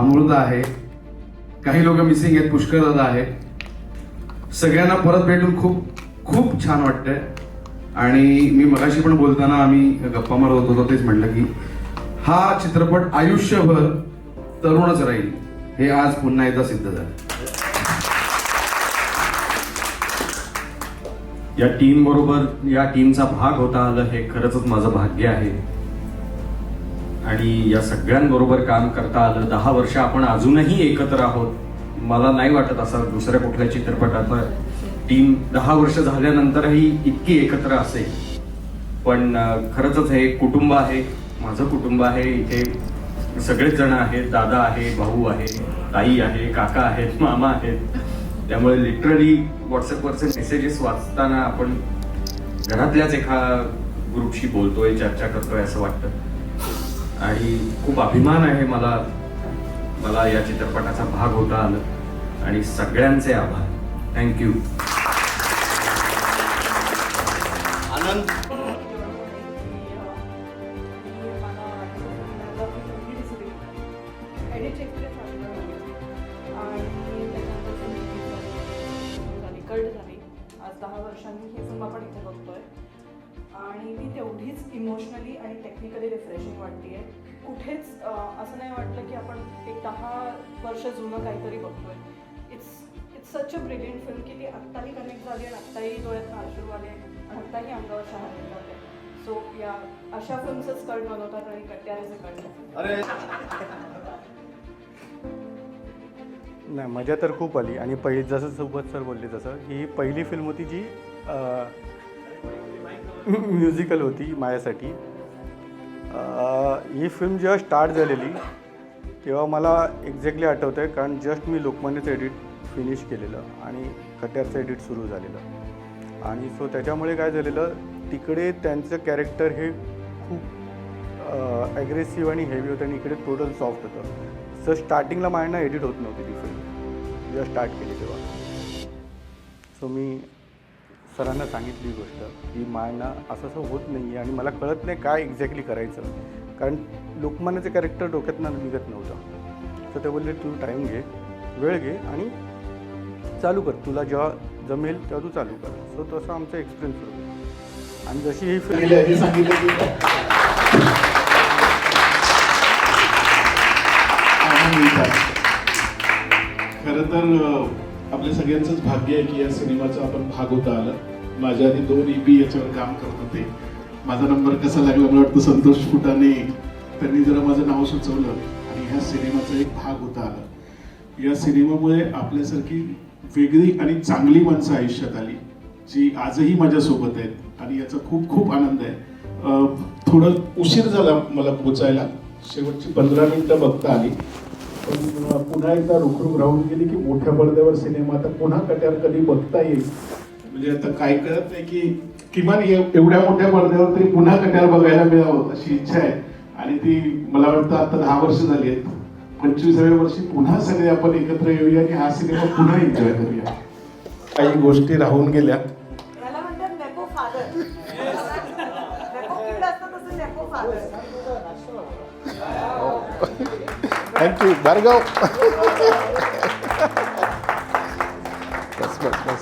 अमृता आहे. काही लोक मिसिंग आहेत. पुष्कर दादा आहेत. सगळ्यांना परत भेटून खूप खूप छान वाटतंय. आणि मी मगाशी पण बोलताना आम्ही गप्पा मारत होतो तेच म्हटलं की हा चित्रपट आयुष्यभर तरुणच राहील. हे आज पुन्हा एकदा सिद्ध झालं. या टीम बरोबर या टीमचा भाग होता आलं हे खरंच माझं भाग्य आहे. आणि या सगळ्यांबरोबर काम करता आलं दहा वर्ष आपण अजूनही एकत्र आहोत मला नाही वाटत असं दुसऱ्या कुठल्या चित्रपटात टीम दहा वर्ष झाल्यानंतरही इतकी एकत्र असेल. पण खरंच हे कुटुंब आहे माझं कुटुंब आहे इथे सगळेच जण आहेत दादा आहे भाऊ आहे ताई आहे काका आहेत मामा आहेत. त्यामुळे लिटरली व्हॉट्सअपवरचे मेसेजेस वाचताना आपण घरातल्याच एका ग्रुपशी बोलतोय चर्चा करतोय असं वाटतं. आणि खूप अभिमान आहे मला. मला या चित्रपटाचा भाग होता आलं. आणि सगळ्यांचे आभार. थँक्यू आनंद. कल्ट झाली आज दहा वर्षांनी ही आपण इथे आणि तेवढीच इमोशनली आणि टेक्निकली रिफ्रेशिंग वाटते कुठेच अं, असं नाही वाटलं की आपण एक दहा वर्ष जुनं काहीतरी बघतोय. It's it's such a brilliant film की ती आत्ताही कनेक्ट झाली आणि आत्ताही डोळ्यात आश्रू आले आणि आत्ताही अंगावर शहार येतात सो या अशा फिल्म्सच कल्ट बनवतात आणि कट्यारेचे अरे! नाही मजा तर खूप आली. आणि पहिली जसं सोबत सर बोलले तसं ही पहिली फिल्म होती जी म्युझिकल होती माझ्यासाठी. ही फिल्म जेव्हा स्टार्ट झालेली तेव्हा मला एक्झॅक्टली आठवतं आहे कारण जस्ट मी लोकमान्यचं एडिट फिनिश केलेलं आणि कट्यारचं एडिट सुरू झालेलं. आणि सो त्याच्यामुळे काय झालेलं तिकडे त्यांचं कॅरेक्टर हे खूप ॲग्रेसिव्ह आणि हेवी होतं आणि इकडे टोटल सॉफ्ट होतं. सर स्टार्टिंगला माझ्यांना एडिट होत नव्हती ती फिल्म जेव्हा स्टार्ट केली तेव्हा. सो मी सरांना सांगितली गोष्ट की मायना असं असं होत नाही आहे आणि मला कळत नाही काय एक्झॅक्टली करायचं. कारण लोकमान्याचं कॅरेक्टर डोक्यातनं निघत नव्हतं. तर ते बोलले तू टाईम घे वेळ घे आणि चालू कर. तुला जेव्हा जमेल तेव्हा तू चालू कर. सो तसं आमचा एक्सपिरियन्स होतो. आणि जशी ही फिल्म खरं तर आपल्या सगळ्यांचंच भाग्य आहे की या सिनेमाचा आपण भाग होता आलं. माझ्या आधी दोन ई पी याच्यावर काम करत होते. माझा नंबर कसा लागला मला वाटतं संतोष फुटाने त्यांनी जरा माझं नाव सुचवलं आणि ह्या सिनेमाचा एक भाग होता आला. या सिनेमामुळे आपल्यासारखी वेगळी आणि चांगली माणसं आयुष्यात आली जी आजही माझ्यासोबत आहेत आणि याचा खूप खूप आनंद आहे. थोडं उशीर झाला मला पोचायला. शेवटची पंधरा मिनटं बघता आली. पण पुन्हा एकदा रुखरुख राहून गेली की मोठ्या पडद्यावर सिनेमा आता पुन्हा कट्यार कधी बघता येईल? म्हणजे आता काय कळत नाही की किमान एव- एवढ्या मोठ्या पडद्यावर तरी पुन्हा कट्यार बघायला मिळावं अशी इच्छा आहे. आणि ती मला वाटतं आता दहा वर्ष झाली आहेत. पंचवीसाव्या वर्षी पुन्हा सगळे आपण एकत्र येऊया आणि हा सिनेमा पुन्हा एन्जॉय करूया. काही गोष्टी राहून गेल्या. याला म्हणतात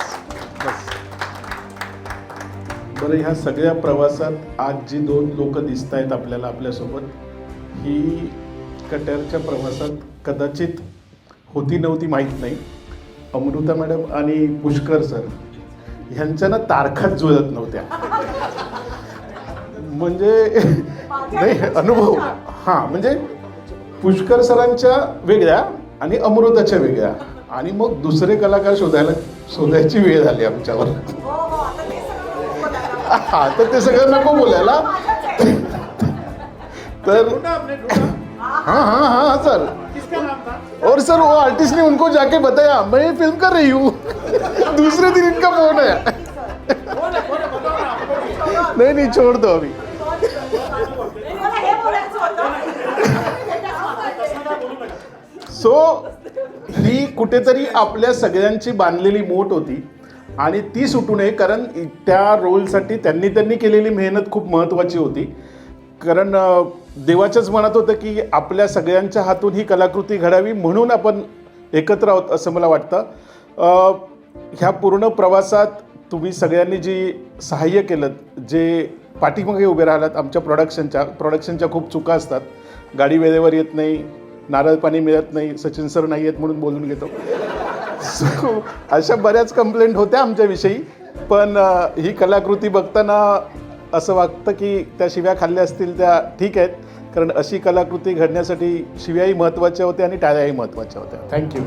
बरं ह्या सगळ्या प्रवासात आज जी दोन लोक दिसत आहेत आपल्याला आपल्यासोबत ही कट्यारच्या प्रवासात कदाचित होती नव्हती माहीत नाही. अमृता मॅडम आणि पुष्कर सर ह्यांच्या ना तारखाच जुळत नव्हत्या. म्हणजे नाही अनुभव. हां म्हणजे पुष्कर सरांच्या वेगळ्या आणि अमृताच्या वेगळ्या. आणि मग दुसरे कलाकार शोधायला शोधायची वेळ झाली आमच्यावर. हा तर ते सगळं नको बोलायला. तर हाँ हाँ हाँ सर. और सर वो आर्टिस्ट ने उनको जाके बताया मैं ये फिल्म कर रही हूँ. दूसरे दिन इनका फोन है नहीं नहीं छोड़ दो अभी। सो ही कुठेतरी आपल्या सगळ्यांची बांधलेली मोठ होती. आणि ती सुटू नये कारण त्या रोलसाठी त्यांनी त्यांनी केलेली मेहनत खूप महत्त्वाची होती. कारण देवाच्याच मनात होतं की आपल्या सगळ्यांच्या हातून ही कलाकृती घडावी म्हणून आपण एकत्र आहोत असं मला वाटतं. ह्या पूर्ण प्रवासात तुम्ही सगळ्यांनी जी सहाय्य केलं जे पाठीमागे उभे राहिलात आमच्या प्रोडक्शनच्या प्रोडक्शनच्या खूप चुका असतात. गाडी वेळेवर येत नाही नारळ पाणी मिळत नाही सचिन सर नाही येत म्हणून बोलून घेतो. So, अशा बऱ्याच कंप्लेंट होत्या आमच्याविषयी. पण ही कलाकृती बघताना असं वाटतं की त्या शिव्या खाल्ल्या असतील त्या ठीक आहेत. कारण अशी कलाकृती घडण्यासाठी शिव्याही महत्त्वाच्या होत्या आणि टाळ्याही महत्त्वाच्या होत्या. थँक्यू